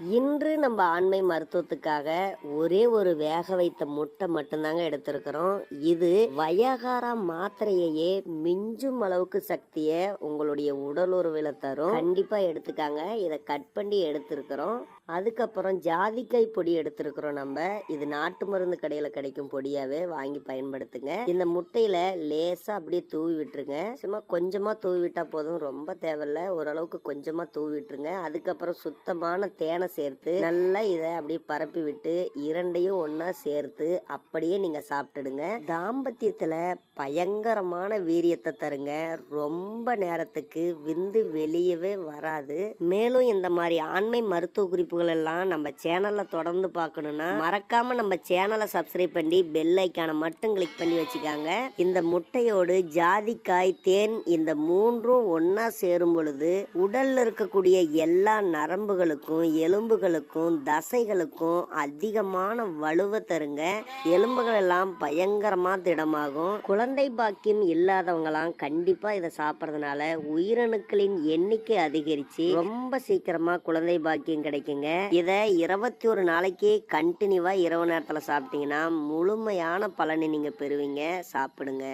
இன்று நம்ம ஆண்மை மருத்துவத்துக்காக ஒரே ஒரு வேக வைத்த முட்டை மட்டும்தாங்க எடுத்திருக்கிறோம். இது வயகாரா மாத்திரையையே மிஞ்சும் அளவுக்கு சக்தியை உங்களுடைய உடல் உறவில தரும். கண்டிப்பா எடுத்துக்காங்க. இதை கட் பண்ணி எடுத்திருக்கிறோம். அதுக்கப்புறம் ஜாதிக்காய் பொடி எடுத்திருக்கிறோம் நம்ம. இது நாட்டு மருந்து கடையில கிடைக்கும் பொடியாவே வாங்கி பயன்படுத்துங்க. இந்த முட்டையில லேசா அப்படியே தூவி விட்டுருங்க. சும்மா கொஞ்சமா தூவி விட்டா போதும். ரொம்ப தேவையில்ல. ஓரளவுக்கு கொஞ்சமா தூவி விட்டுருங்க. அதுக்கப்புறம் சுத்தமான தேனை சேர்த்து நல்லா இதை அப்படியே பரப்பி விட்டு இரண்டையும் ஒன்றா சேர்த்து அப்படியே நீங்க சாப்பிட்டுடுங்க. தாம்பத்தியத்துல பயங்கரமான வீரியத்தை தருங்க. ரொம்ப நேரத்துக்கு விந்து வெளியவே வராது. மேலும் இந்த மாதிரி ஆண்மை மருத்துவ குறிப்புகள் எல்லாம் நம்ம சேனல்ல தொடர்ந்து பார்க்கணும்னா மறக்காம நம்ம சேனலை சப்ஸ்கிரைப் பண்ணி பெல் ஐக்கானை மட்டும் கிளிக் பண்ணி வச்சுக்காங்க. இந்த முட்டையோடு ஜாதிக்காய் தேன் இந்த மூன்றும் ஒன்றா சேரும் பொழுது உடல்ல இருக்கக்கூடிய எல்லா நரம்புகளுக்கும் எலும்புகளுக்கும் தசைகளுக்கும் அதிகமான வலுவை தருங்க. எலும்புகள் எல்லாம் பயங்கரமா திடமாகும். குழந்தை பாக்கியம் இல்லாதவங்கலாம் கண்டிப்பா இதை சாப்பிட்றதுனால உயிரணுக்களின் எண்ணிக்கை அதிகரிச்சு ரொம்ப சீக்கிரமா குழந்தை பாக்கியம் கிடைக்குங்க. இதை இருபத்தி ஒரு நாளைக்கு கண்டினியூவா இரவு நேரத்தில் சாப்பிட்டீங்கன்னா முழுமையான பலனை நீங்க பெறுவீங்க. சாப்பிடுங்க.